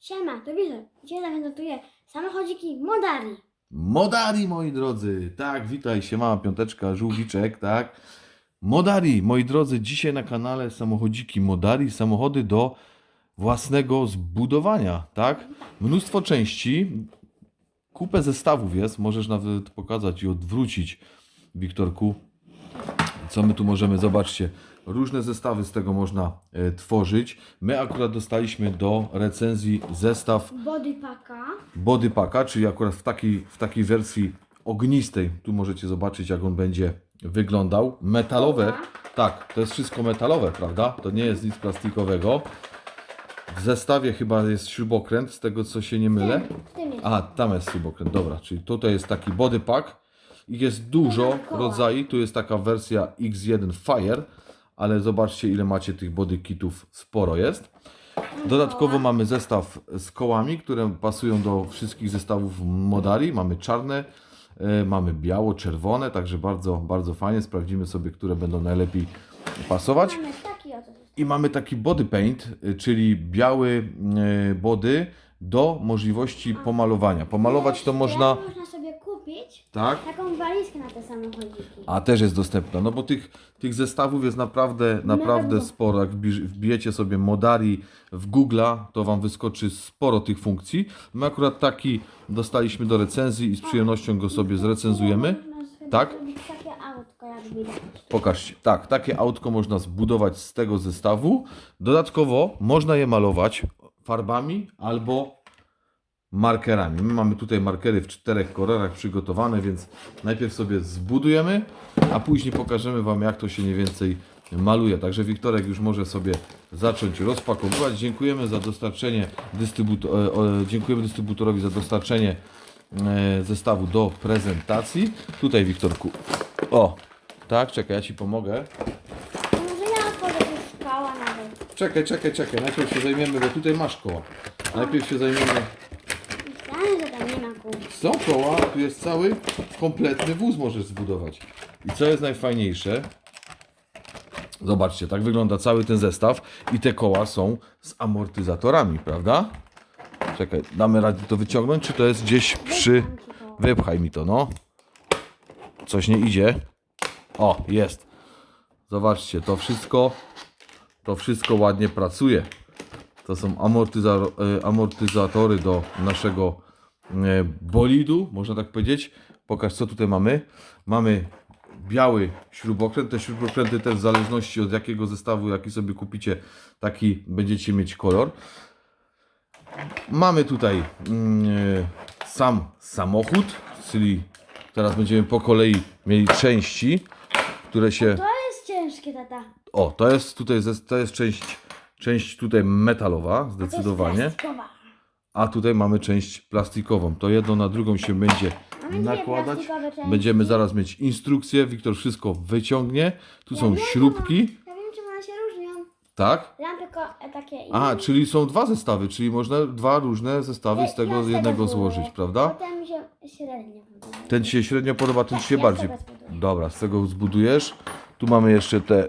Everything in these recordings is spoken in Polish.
Siema, to Wizor. Dzisiaj zaprezentuję samochodziki Modari. Modari, moi drodzy. Tak, witaj się, mała piąteczka, żółwiczek, tak. Modari, moi drodzy, dzisiaj na kanale samochodziki Modari, samochody do własnego zbudowania, tak. Mnóstwo części, kupę zestawów jest, możesz nawet pokazać i odwrócić, Wiktorku, co my tu możemy, zobaczcie, różne zestawy z tego można e, tworzyć. My akurat dostaliśmy do recenzji zestaw Bodypacka. bodypacka, czyli akurat w takiej, w takiej wersji ognistej. Tu możecie zobaczyć, jak on będzie wyglądał. Metalowe, Dobra. tak, to jest wszystko metalowe, prawda? To nie jest nic plastikowego. W zestawie chyba jest śrubokręt, z tego co się nie mylę. W tym jest. A, tam jest śrubokręt, dobra, czyli tutaj jest taki bodypack. Ich jest dużo rodzajów, tu jest taka wersja X1 Fire, ale zobaczcie ile macie tych body kitów, sporo jest. Dodatkowo mamy zestaw z kołami, które pasują do wszystkich zestawów Modari. Mamy czarne, e, mamy biało-czerwone, także bardzo, bardzo fajnie. Sprawdzimy sobie, które będą najlepiej pasować. I mamy taki body paint, y, czyli biały y, body do możliwości pomalowania. Pomalować to można, tak? taką walizkę na te samochodziki. A też jest dostępna, no bo tych, tych zestawów jest naprawdę, naprawdę sporo. Jak wbi- wbijecie sobie Modari w Google'a, to Wam wyskoczy sporo tych funkcji. My akurat taki dostaliśmy do recenzji i z przyjemnością go sobie zrecenzujemy. Można sobie Tak? zrobić takie autko, jak widać. Pokażcie. Tak, takie autko można zbudować z tego zestawu. Dodatkowo można je malować farbami albo markerami. My mamy tutaj markery w czterech kolorach przygotowane, więc najpierw sobie zbudujemy, a później pokażemy Wam, jak to się mniej więcej maluje. Także Wiktorek już może sobie zacząć rozpakowywać. Dziękujemy za dostarczenie dystrybuto- e, dziękujemy dystrybutorowi za dostarczenie e, zestawu do prezentacji. Tutaj Wiktorku. O, tak, czekaj, ja Ci pomogę. Czekaj, czekaj, czekaj. Najpierw się zajmiemy, bo tutaj masz koła. Najpierw się zajmiemy. Myślałem, że tam nie ma kół. Są koła, tu jest cały kompletny wóz możesz zbudować. I co jest najfajniejsze? Zobaczcie, tak wygląda cały ten zestaw i te koła są z amortyzatorami, prawda? Czekaj, damy radę to wyciągnąć, czy to jest gdzieś przy... Wypchaj mi to, no. Coś nie idzie. O, jest. Zobaczcie, to wszystko, to wszystko ładnie pracuje. To są amortyza- e, amortyzatory do naszego bolidu, można tak powiedzieć. Pokaż, co tutaj mamy. Mamy biały śrubokręt. Te śrubokręty też w zależności od jakiego zestawu, jaki sobie kupicie, taki będziecie mieć kolor. Mamy tutaj e, sam samochód, czyli teraz będziemy po kolei mieli części, które się... To jest ciężkie, tata. O, to jest tutaj, to jest część, część tutaj metalowa, A to jest zdecydowanie. A tutaj mamy część plastikową. To jedno na drugą się będzie nakładać. Będziemy zaraz mieć instrukcję, Wiktor wszystko wyciągnie. Tu są śrubki, Ja wiem, czym one się różnią. tak? Ja mam tylko e, takie A, czyli są dwa zestawy, czyli można dwa różne zestawy z tego Ja z jednego tego złożyć, prawda? Potem mi się średnio podoba. Ten Ci się średnio podoba, ten Ci się ja bardziej. sobie zbuduję. Dobra, z tego zbudujesz. Tu mamy jeszcze te.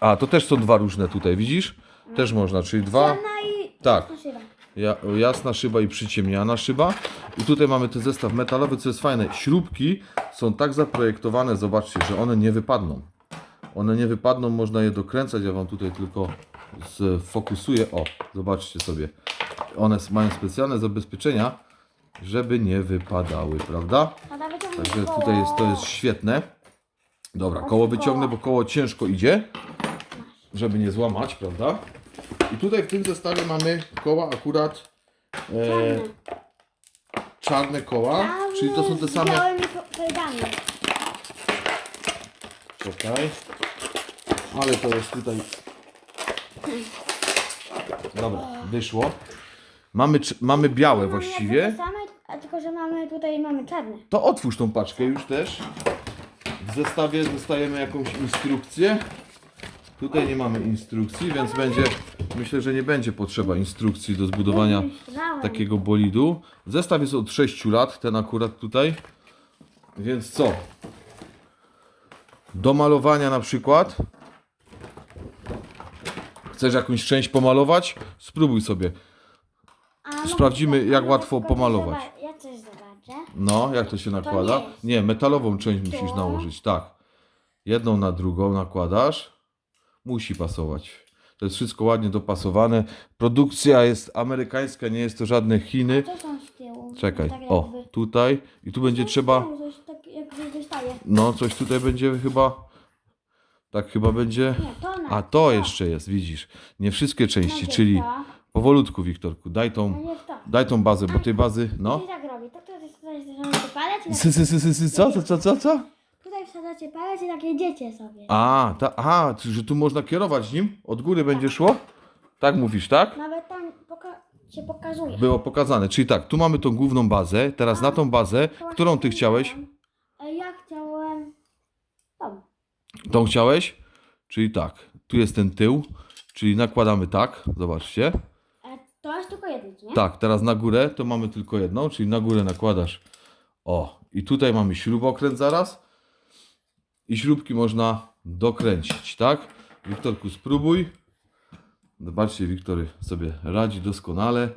A, to też są dwa różne tutaj, widzisz? Też można, czyli dwa. Ciemna i Tak. szyba. Ja, jasna szyba i przyciemniana szyba. I tutaj mamy ten zestaw metalowy, co jest fajne. Śrubki są tak zaprojektowane, zobaczcie, że one nie wypadną. One nie wypadną, można je dokręcać. Ja Wam tutaj tylko sfokusuję. O, zobaczcie sobie. One mają specjalne zabezpieczenia, żeby nie wypadały, prawda? Także tutaj jest, to jest świetne. Dobra, koło wyciągnę, bo koło ciężko idzie, żeby nie złamać, prawda? I tutaj w tym zestawie mamy koła akurat e, Czarne. czarne koła, Czarne czyli to są te z same. białymi peldami. Czekaj. Ale to jest tutaj. Dobra, wyszło. Mamy, mamy białe właściwie. same, a tylko, że mamy tutaj mamy czarne. To otwórz tą paczkę już też. W zestawie dostajemy jakąś instrukcję. Tutaj nie mamy instrukcji, więc będzie. Myślę, że nie będzie potrzeba instrukcji do zbudowania takiego bolidu. Zestaw jest od 6 lat, ten akurat tutaj. Więc co? Do malowania na przykład. Chcesz jakąś część pomalować? Spróbuj sobie. No, Sprawdzimy, jak łatwo pomalować. Ja coś zobaczę. No, jak to się nakłada? nie metalową część musisz nałożyć, tak. Jedną na drugą nakładasz. Musi pasować. To jest wszystko ładnie dopasowane. Produkcja jest amerykańska, nie jest to żadne Chiny. Co są z tyłu? Czekaj, Tak o, jakby- tutaj i tu będzie trzeba, tyłu, Coś tak jakby wystaje. no coś tutaj będzie chyba, tak chyba będzie. Nie, to na A to jeszcze jest, widzisz. Nie wszystkie części, Najpierw czyli to, powolutku, Wiktorku, daj tą, to. daj tą bazę, bo tej bazy, no. I tak robi. To tutaj wsadzacie sobie palec i tak, Sy, sy, sy, sy, sy, co, co, co, co, co? Wsadzacie palec i tak jedziecie sobie. A, ta, aha, że tu można kierować nim? Od góry będzie szło? Tak mówisz, tak? Nawet tam poka się pokazuje. Było pokazane. Czyli tak, tu mamy tą główną bazę, teraz na tą bazę, którą ty chciałeś? E, Ja chciałem tą. Tą chciałeś? Czyli tak, tu jest ten tył, czyli nakładamy tak, zobaczcie. E, To jest tylko jeden, nie? Tak, teraz na górę to mamy tylko jedną, czyli na górę nakładasz. O, i tutaj mamy śrubokręt zaraz. I śrubki można dokręcić, tak? Wiktorku, spróbuj. Zobaczcie, Wiktory sobie radzi doskonale.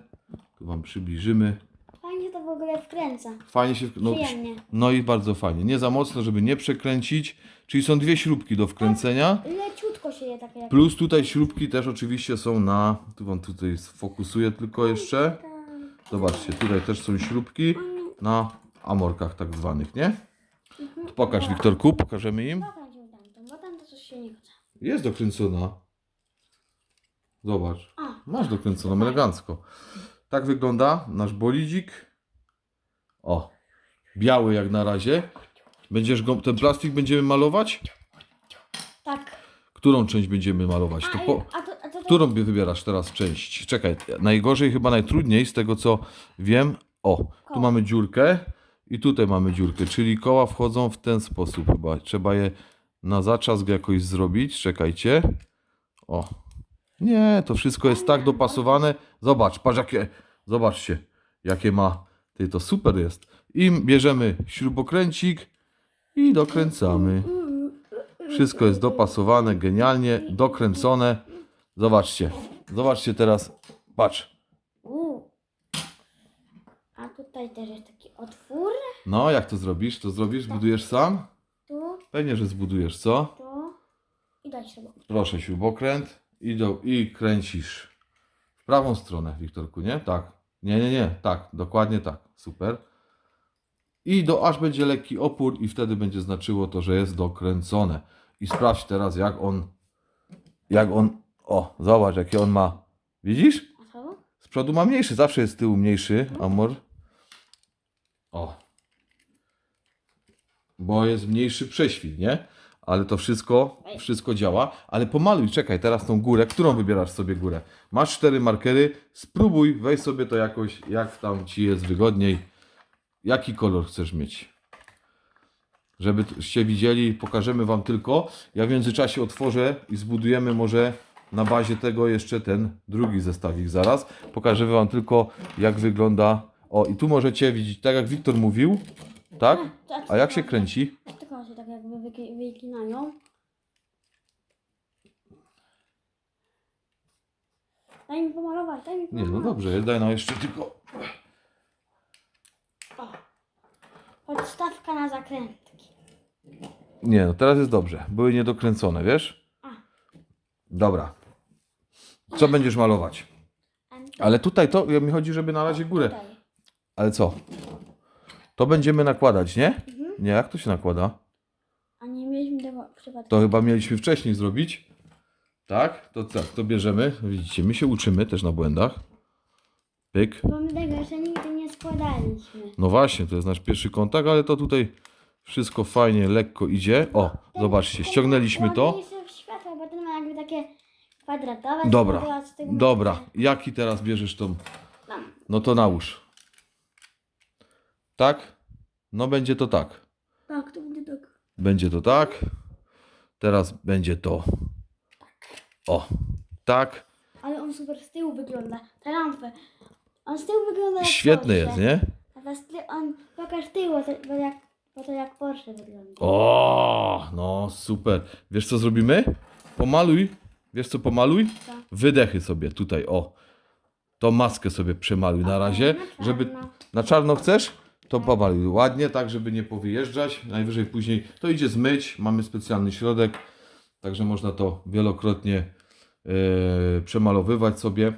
Tu Wam przybliżymy. Fajnie to w ogóle wkręca. Fajnie się. No, Przyjemnie. no i bardzo fajnie. Nie za mocno, żeby nie przekręcić. Czyli są dwie śrubki do wkręcenia. Leciutko się je takie jak... Plus tutaj śrubki też oczywiście są na. Tu Wam tutaj sfokusuję tylko jeszcze. Zobaczcie, tutaj też są śrubki na amorkach tak zwanych, nie? Tu pokaż Wiktorku, pokażemy im. Pokręcił tamtą, bo tam to coś się nie chce. Jest dokręcona. Zobacz. A, Masz dokręconą elegancko. Tak wygląda nasz bolidzik. O, biały jak na razie. Będziesz go, ten plastik będziemy malować? tak. Którą część będziemy malować? To po, a to, a to, to którą by wybierasz teraz część? Czekaj, najgorzej, chyba najtrudniej z tego co wiem. O, tu mamy dziurkę i tutaj mamy dziurkę, czyli koła wchodzą w ten sposób chyba. Trzeba je na zatrzask jakoś zrobić. Czekajcie. O. Nie, to wszystko jest tak dopasowane. Zobacz, patrz jakie, zobaczcie, jakie ma. Ty, to super jest. I bierzemy śrubokręcik i dokręcamy. Wszystko jest dopasowane, genialnie, dokręcone. Zobaczcie, zobaczcie teraz, patrz. A tutaj też jest otwór. No, jak to zrobisz? To zrobisz, zbudujesz sam? Tu, Pewnie, że zbudujesz, co? tu. I daj sobie. Proszę, śrubokręt i, do, i kręcisz. W prawą stronę, Wiktorku, nie? Tak. Nie, nie, nie. Tak, dokładnie tak. Super. I do aż będzie lekki opór i wtedy będzie znaczyło to, że jest dokręcone. I sprawdź teraz, jak on, jak on, o, zobacz, jakie on ma. Widzisz? A co? Z przodu ma mniejszy, zawsze jest z tyłu mniejszy, amor. O. Bo jest mniejszy prześwit, nie? Ale to wszystko, wszystko działa. Ale pomaluj, czekaj, teraz tą górę. Którą wybierasz sobie górę? Masz cztery markery, spróbuj, weź sobie to jakoś, jak tam ci jest wygodniej. Jaki kolor chcesz mieć? Żebyście widzieli, pokażemy Wam tylko. Ja w międzyczasie otworzę i zbudujemy może na bazie tego jeszcze ten drugi zestawik zaraz. Pokażemy Wam tylko, jak wygląda. O, i tu możecie widzieć, tak jak Wiktor mówił, tak? A jak się kręci? Tylko się tak jakby wyki- wykinają. Daj mi pomalować, daj mi Nie, pomalować. no dobrze, daj no jeszcze tylko. O. Podstawka na zakrętki. Nie, no teraz jest dobrze. Były niedokręcone, wiesz? A. Dobra. Co będziesz malować? Ale tutaj to, mi chodzi, żeby na razie górę. Tutaj. Ale co? To będziemy nakładać, nie? Nie, jak to się nakłada? A nie mieliśmy tego w przypadku. To chyba mieliśmy wcześniej zrobić. Tak? To tak, to bierzemy. Widzicie, my się uczymy też na błędach. Pyk. Bo my tego jeszcze nigdy nie składaliśmy. No właśnie, to jest nasz pierwszy kontakt, ale to tutaj wszystko fajnie, lekko idzie. O, zobaczcie, ściągnęliśmy to. Ładniejsze światło, bo ten ma jakby takie kwadratowe. Dobra, z dobra. Jaki teraz bierzesz tą? Mam. No to nałóż. Tak? No będzie to tak. Tak, to będzie tak. Będzie to tak. Teraz będzie to. O, tak. Ale on super z tyłu wygląda. Te lampy. On z tyłu wygląda jak Świetny Porsche. jest, nie? A ta z ty- on pokaż tył, to, bo, jak, bo to jak Porsche wygląda. O, no super. Wiesz co zrobimy? Pomaluj. Wiesz co pomaluj? Co? Wydechy sobie tutaj, o. to maskę sobie przemaluj na razie, żeby na czarno chcesz, to pomaluj ładnie, tak żeby nie powyjeżdżać. Najwyżej później to idzie zmyć, mamy specjalny środek, także można to wielokrotnie e, przemalowywać sobie.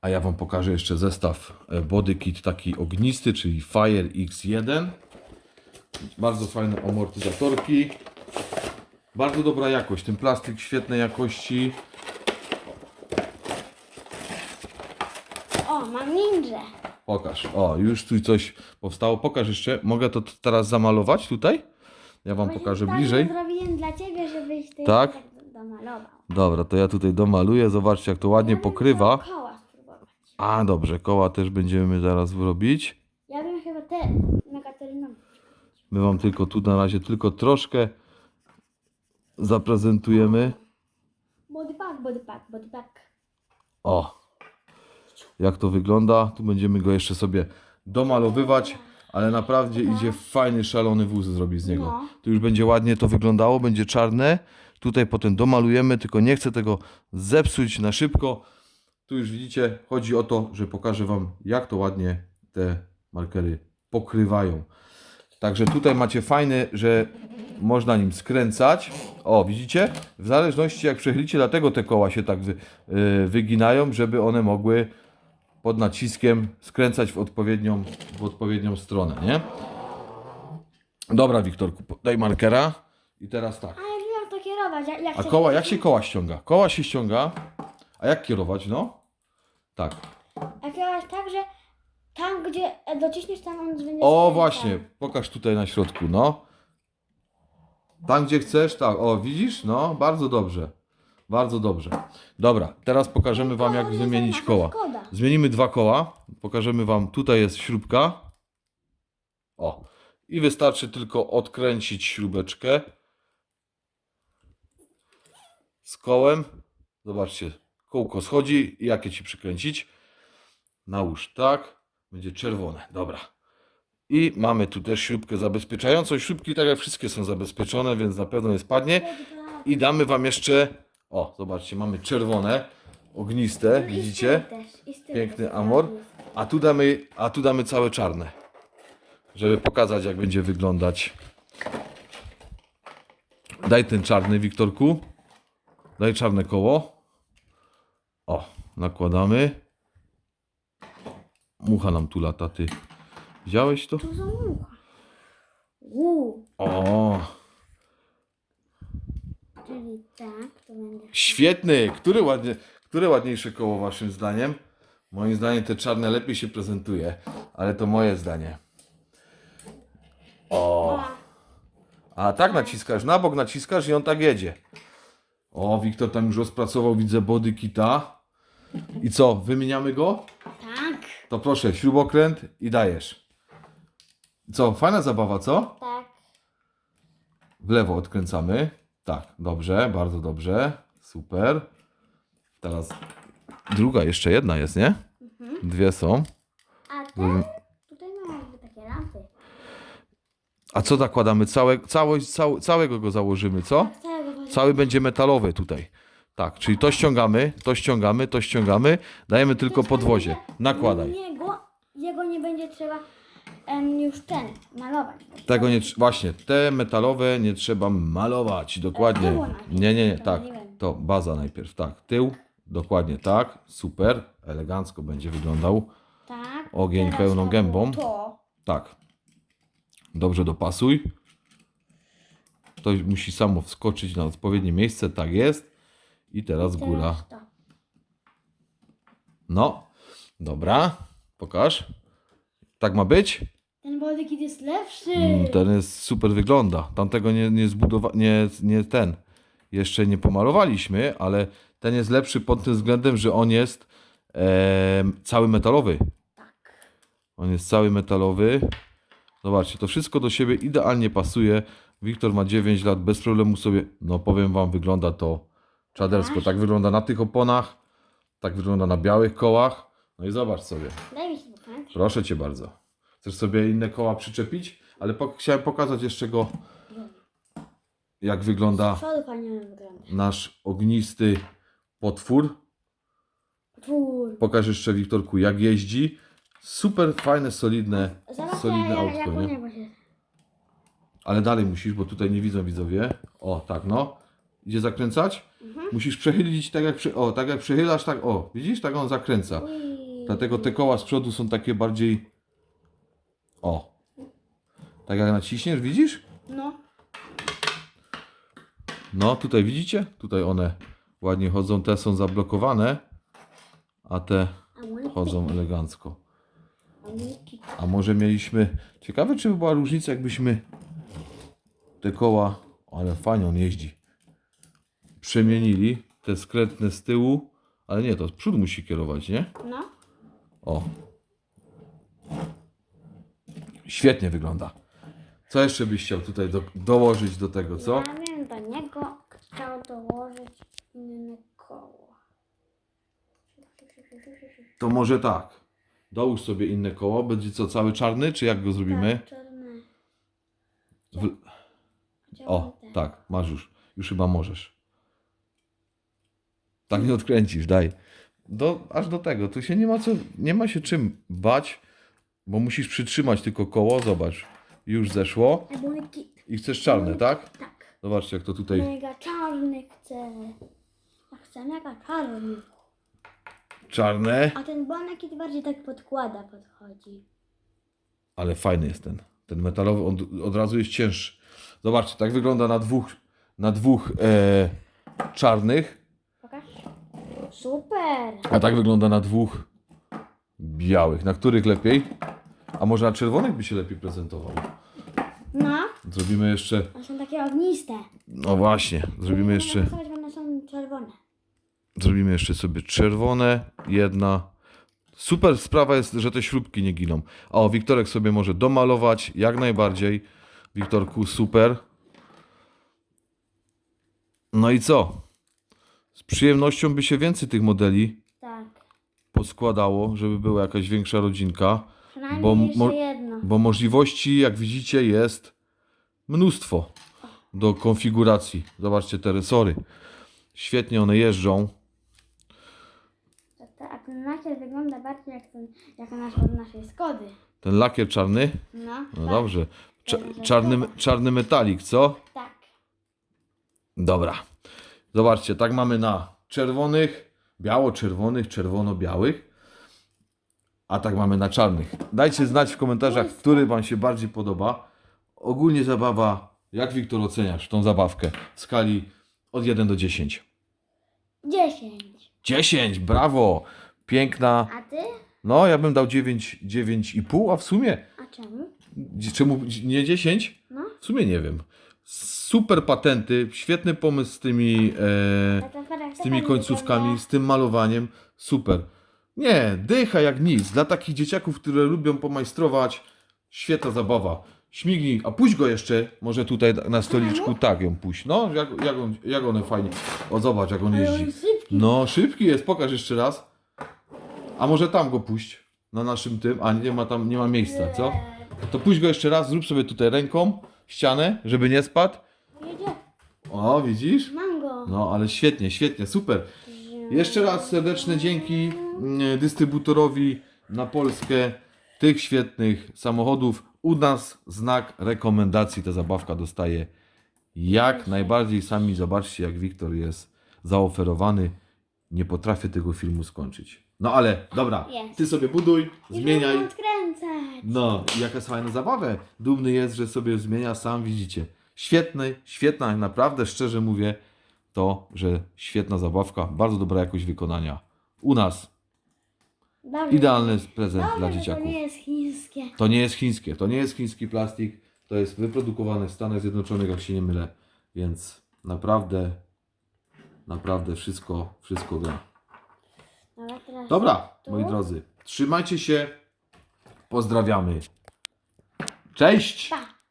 A ja Wam pokażę jeszcze zestaw e, Body Kit taki ognisty, czyli Fire X1. Bardzo fajne amortyzatorki. Bardzo dobra jakość, ten plastik świetnej jakości. O, mam ninja. Pokaż. O, już tu coś powstało. Pokaż jeszcze. Mogę to t- teraz zamalować tutaj? Ja Wam pokażę tak bliżej. zrobiłem dla ciebie, żebyś ty Tak? tak domalował. Dobra, to ja tutaj domaluję. Zobaczcie, jak to ładnie pokrywa. Koła spróbować. A, dobrze, koła też będziemy zaraz robić. Ja bym chyba te megaterynową. My Wam tylko tu na razie tylko troszkę zaprezentujemy. Bodypack, bodypack, bodypack. O, jak to wygląda. Tu będziemy go jeszcze sobie domalowywać, ale naprawdę idzie fajny, szalony wóz zrobić z niego. No. Tu już będzie ładnie to wyglądało, będzie czarne. Tutaj potem domalujemy, tylko nie chcę tego zepsuć na szybko. Tu już widzicie, chodzi o to, że pokażę Wam, jak to ładnie te markery pokrywają. Także tutaj macie fajne, że można nim skręcać. O, widzicie? W zależności jak przechylicie, dlatego te koła się tak wy, y, wyginają, żeby one mogły pod naciskiem skręcać w odpowiednią, w odpowiednią stronę, nie? Dobra, Wiktorku, daj markera. I teraz tak. A ja wiem jak to kierować. Jak A koła, jak się koła ściąga? Koła się ściąga. A jak kierować, no? Tak. Jak kierować tak, że tam gdzie dociśniesz, tam on będzie O, skręcał. właśnie, pokaż tutaj na środku, no. Tam, gdzie chcesz, tak. O, widzisz? No, bardzo dobrze. Bardzo dobrze. Dobra, teraz pokażemy Wam, jak wymienić koła. Zmienimy dwa koła. Pokażemy Wam, tutaj jest śrubka. O. I wystarczy tylko odkręcić śrubeczkę z kołem. Zobaczcie, kółko schodzi. Jakie Ci przykręcić? Nałóż tak. Będzie czerwone. Dobra. I mamy tu też śrubkę zabezpieczającą. Śrubki, tak jak wszystkie są zabezpieczone, więc na pewno nie spadnie. I damy Wam jeszcze, o, zobaczcie, mamy czerwone, ogniste, z widzicie? Piękny amor. A tu damy, a tu damy całe czarne. Żeby pokazać, jak będzie wyglądać. Daj ten czarny, Wiktorku. Daj czarne koło. O, nakładamy. Mucha nam tu lata, ty. Widziałeś to? Tu są mucha. O, tak, to będzie. świetny. Który ładnie, które ładniejsze koło waszym zdaniem? Moim zdaniem te czarne lepiej się prezentuje, ale to moje zdanie. O. A tak naciskasz, na bok naciskasz i on tak jedzie. O, Wiktor tam już rozpracował, widzę body kita. I co, wymieniamy go? Tak, To proszę, śrubokręt i dajesz. Co, fajna zabawa, co? tak. W lewo odkręcamy. Tak, dobrze, bardzo dobrze. Super. Teraz druga, jeszcze jedna jest, nie? Dwie są. A ten, tutaj mamy jakby takie lampy. A co zakładamy? Całe, całość, cał, całego go założymy, co? Tak, całego. Cały będzie metalowy tutaj. Tak, czyli to ściągamy, to ściągamy, to ściągamy, dajemy tylko podwozie. Nakładaj. Jego, jego nie będzie trzeba em, już ten malować. Tego nie, tr- właśnie, te metalowe nie trzeba malować, dokładnie. Tyłu najpierw. Nie, nie, nie, tak, nie wiem. to baza najpierw, tak, tył, dokładnie tak, super, elegancko będzie wyglądał. Tak. Ogień teraz pełną to gębą. To. Tak. Dobrze dopasuj. To musi samo wskoczyć na odpowiednie miejsce, tak jest. I teraz góra. Teraz to. No, dobra, pokaż. Tak ma być? Ten bodykit jest lepszy. Mm, Ten jest super wygląda. Tamtego nie, nie zbudowa, nie, nie ten. Jeszcze nie pomalowaliśmy, ale ten jest lepszy pod tym względem, że on jest em, cały metalowy. Tak. On jest cały metalowy. Zobaczcie, to wszystko do siebie idealnie pasuje. Wiktor ma 9 lat, bez problemu sobie, no powiem wam, wygląda to czadersko. Tak wygląda na tych oponach, tak wygląda na białych kołach. No i zobacz sobie. Daj mi się Proszę cię bardzo. Chcesz sobie inne koła przyczepić? Ale po, chciałem pokazać jeszcze go, jak wygląda przodu fajnie wygląda. nasz ognisty potwór. Twór. Pokaż jeszcze Wiktorku jak jeździ. Super fajne, solidne, Zobacz, solidne jak, autko, jak u nie? się... Ale dalej musisz, bo tutaj nie widzą widzowie. O, tak no. Idzie zakręcać? Mhm. Musisz przechylić tak jak, przy... o, tak jak przechylasz, tak, o, widzisz, tak on zakręca. Ui. Dlatego te koła z przodu są takie bardziej, o. Tak jak naciśniesz, widzisz? No. No, tutaj widzicie? Tutaj one ładnie chodzą, te są zablokowane, a te chodzą elegancko. A może mieliśmy. Ciekawe, czy by była różnica, jakbyśmy te koła. Ale fajnie on jeździ. Przemienili te skrętne z tyłu. Ale nie, to z przodu musi kierować, nie? No. O. Świetnie wygląda. Co jeszcze byś chciał tutaj do, dołożyć do tego, co? Ja bym do niego chciał dołożyć inne koło. To może tak. Dołóż sobie inne koło. Będzie co, cały czarny, czy jak go zrobimy? Tak, czarne. W... Chciałbym O, tak, masz już. Już chyba możesz. Tak nie odkręcisz, daj. Do, aż do tego. Tu się nie ma co, nie ma się czym bać, bo musisz przytrzymać tylko koło. Zobacz. Już zeszło. I chcesz czarne, tak? Tak. Zobaczcie, jak to tutaj. Mega czarny chcę. Ja chcę mega czarny. Czarne, A ten bonek kit bardziej tak podkłada, podchodzi. ale fajny jest ten. Ten metalowy, on od razu jest cięższy. Zobaczcie, tak wygląda na dwóch, na dwóch e, czarnych. Super. a tak wygląda na dwóch białych. Na których lepiej? A może na czerwonych by się lepiej prezentował? No. Zrobimy jeszcze. One są takie ogniste. No właśnie, zrobimy jeszcze. Bo One są czerwone. Zrobimy jeszcze sobie czerwone, jedna. Super sprawa jest, że te śrubki nie giną. A o, Wiktorek sobie może domalować, jak najbardziej. Wiktorku, super. No i co? Z przyjemnością by się więcej tych modeli Tak. poskładało, żeby była jakaś większa rodzinka. Przynajmniej Bo jeszcze mo- jedno. Bo możliwości, jak widzicie, jest mnóstwo do konfiguracji. Zobaczcie te resory. Świetnie one jeżdżą. To- A ten nakier wygląda bardziej jak ten, jak nasz od naszej Skody. Ten lakier czarny. No. No tak, dobrze. Cza- czarny, czarny metalik, co? Tak. Dobra. Zobaczcie, tak mamy na czerwonych, biało-czerwonych, czerwono-białych. A tak mamy na czarnych. Dajcie znać w komentarzach, który Wam się bardziej podoba. Ogólnie zabawa, jak Wiktor oceniasz tą zabawkę w skali od 1 do 10? 10. 10, brawo! Piękna. A ty? No, ja bym dał 9, 9,5, a w sumie A czemu? czemu nie 10? No. W sumie nie wiem. Super patenty, świetny pomysł z tymi, e, z tymi końcówkami, z tym malowaniem. Super. Nie, dycha jak nic. Dla takich dzieciaków, które lubią pomajstrować, świetna zabawa. Śmignij, a puść go jeszcze, może tutaj na stoliczku, tak ją puść. No, jak, jak, on, jak one fajnie. O, zobacz, jak on jeździ. No, szybki jest, pokaż jeszcze raz. A może tam go puść, na naszym tym, a nie ma tam, nie ma miejsca, co? To puść go jeszcze raz, zrób sobie tutaj ręką ścianę, żeby nie spadł. Jedzie. O, widzisz? Mam go. No, ale świetnie, świetnie, super. Jeszcze raz serdeczne dzięki mm, dystrybutorowi na Polskę tych świetnych samochodów. U nas znak rekomendacji ta zabawka dostaje jak najbardziej. Sami zobaczcie, jak Wiktor jest zaoferowany. Nie potrafię tego filmu skończyć. No ale dobra, Jest. ty sobie buduj, zmieniaj. odkręcać. No, jaka fajna zabawa. Dumny jest, że sobie zmienia sam, widzicie. Świetny, świetna, naprawdę szczerze mówię, to, że świetna zabawka, bardzo dobra jakość wykonania. U nas Dobrze. idealny prezent Dobrze, dla że dzieciaków. To nie jest chińskie. To nie jest chińskie, to nie jest chiński plastik, to jest wyprodukowane w Stanach Zjednoczonych, jak się nie mylę, więc naprawdę, naprawdę wszystko, wszystko gra. Dobra, teraz Dobra, tu. moi drodzy, trzymajcie się, pozdrawiamy. Cześć! Pa.